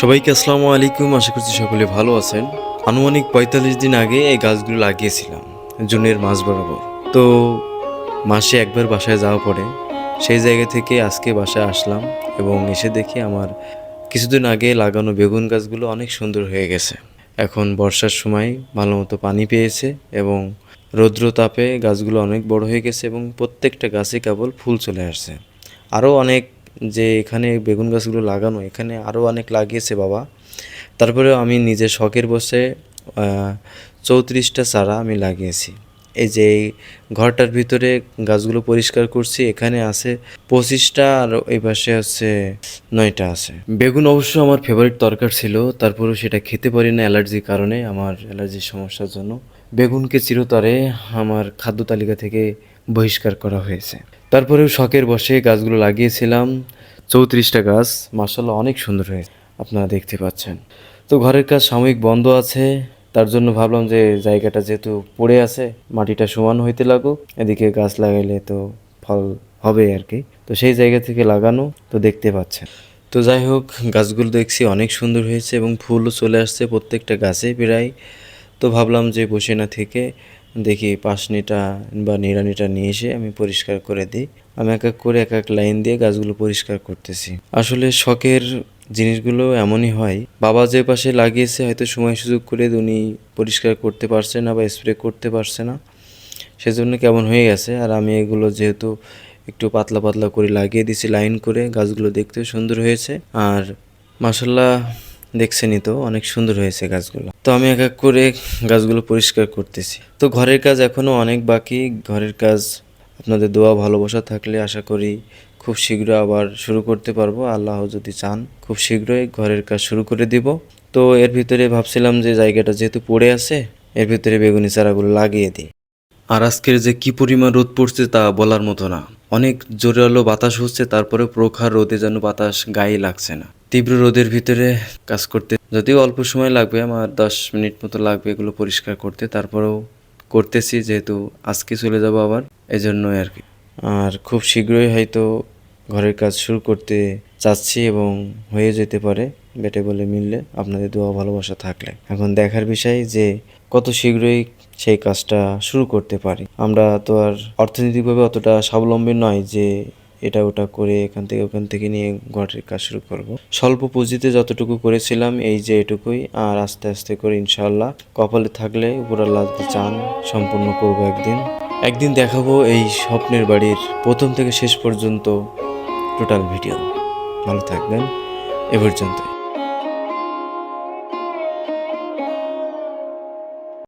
সবাইকে আসসালামু আলাইকুম। আশা করছি সকলে ভালো আছেন। আনুমানিক পঁয়তাল্লিশ দিন আগে এই গাছগুলো লাগিয়েছিলাম, জুনের মাস বরাবর। তো মাসে একবার বাসায় যাওয়া পড়ে। সেই জায়গা থেকে আজকে বাসায় আসলাম এবং এসে দেখি আমার কিছুদিন আগে লাগানো বেগুন গাছগুলো অনেক সুন্দর হয়ে গেছে। এখন বর্ষার সময় ভালো মতো পানি পেয়েছে এবং রৌদ্র তাপে গাছগুলো অনেক বড় হয়ে গেছে এবং প্রত্যেকটা গাছে কেবল ফুল চলে আসছে। আরও অনেক যে এখানে বেগুন গাছগুলো লাগানো, এখানে আরও অনেক লাগিয়েছে বাবা। তারপরে আমি নিজে শখের বসে চৌত্রিশটা চারা আমি লাগিয়েছি। এই যে এই ঘরটার ভিতরে গাছগুলো পরিষ্কার করছি, এখানে আছে পঁচিশটা আর এই পাশে হচ্ছে নয়টা আছে। বেগুন অবশ্য আমার ফেভারিট তরকার ছিল, তারপরেও সেটা খেতে পারি না অ্যালার্জির কারণে, আমার অ্যালার্জির সমস্যার জন্য। বেগুনকে চিরতরে আমার খাদ্য তালিকা থেকে বহিষ্কার করা হয়েছে। তারপরেও শখের বসে গাছগুলো লাগিয়েছিলাম। চৌত্রিশটা গাছ মাসাল্লাহ অনেক সুন্দর হয়েছে। আপনারা দেখতে পাচ্ছেন। তো ঘরের কাজ সাময়িক বন্ধ আছে। তার জন্য ভাবলাম যে জায়গাটা যেহেতু পড়ে আছে, মাটিটা সমান হইতে লাগুক। এদিকে গাছ লাগাইলে তো ফল হবে আর কি। তো সেই জায়গা থেকে লাগানো তো দেখতে পাচ্ছেন। তো যাই হোক, গাছগুলো দেখছি অনেক সুন্দর হয়েছে এবং ফুলও চলে আসছে প্রত্যেকটা গাছে প্রায়। তো ভাবলাম যে বসে না থেকে দেখি পাশনিটা বা নিড়ানিটা নিয়ে এসে আমি পরিষ্কার করে দিই। আমি এক এক করে এক এক লাইন দিয়ে গাছগুলো পরিষ্কার করতেছি। আসলে শখের জিনিসগুলো এমনই হয়, বাবা যে পাশে লাগিয়েছে হয়তো সময় সুযোগ করে উনি পরিষ্কার করতে পারছে না বা স্প্রে করতে পারছে না। সেজন্য কেমন হয়ে গেছে, আর আমি এগুলো যেহেতু একটু পাতলা পাতলা করে লাগিয়ে দিছি লাইন করে গাছগুলো দেখতেও সুন্দর হয়েছে। আর মাসাল্লাহ দেখছেনই তো, অনেক সুন্দর হয়েছে গাছগুলো। তো আমি এক এক করে গাছগুলো পরিষ্কার করতেছি। তো ঘরের কাজ এখনও অনেক বাকি। ঘরের কাজ, আপনাদের দোয়া, ভালোবাসা থাকলে আশা করি খুব শীঘ্র আবার শুরু করতে পারব। আল্লাহ যদি চান, খুব শীঘ্রই ঘরের কাজ শুরু করে দিব। তো এর ভিতরে ভাবছিলাম যে জায়গাটা যেহেতু পড়ে আছে, এর ভিতরে বেগুনি চারাগুলো লাগিয়ে দিই। আর আজকের যে কি পরিমাণ রোদ পড়ছে তা বলার মতো না। অনেক জোরালো বাতাস হচ্ছে তারপরে প্রখার রোদে যেন বাতাস গায়ে লাগছে না। তীব্র রোদের ভিতরে কাজ করতে। যদিও অল্প সময় লাগবে, আমার দশ মিনিট মতো লাগবে এগুলো পরিষ্কার করতে। তারপরেও করতেছি, যেহেতু আজকে চলে যাব আবার, এজন্যই আর কি আর খুব শীঘ্রই হয়তো ঘরের কাজ শুরু করতে চাচ্ছি এবং হয়ে যেতে পারে, বেটে বলে মিললে আপনাদের দোয়া ভালোবাসা থাকলে। এখন দেখার বিষয় যে কত শীঘ্রই সেই কাজটা শুরু করতে পারি। আমরা তো আর অর্থনৈতিকভাবে অতটা স্বাবলম্বী নয় যে এটা ওটা করে এখান থেকে ওখান থেকে নিয়ে ঘরের কাজ শুরু করব। স্বল্প পুঁজিতে যতটুকু করেছিলাম এই যে এটুকুই, আর আস্তে আস্তে করে ইনশাল্লাহ কপালে থাকলে উপর আল্লাহ চান সম্পূর্ণ করব একদিন। একদিন দেখাবো এই স্বপ্নের বাড়ির প্রথম থেকে শেষ পর্যন্ত টোটাল ভিডিও। ভালো থাকবেন, এ পর্যন্তই।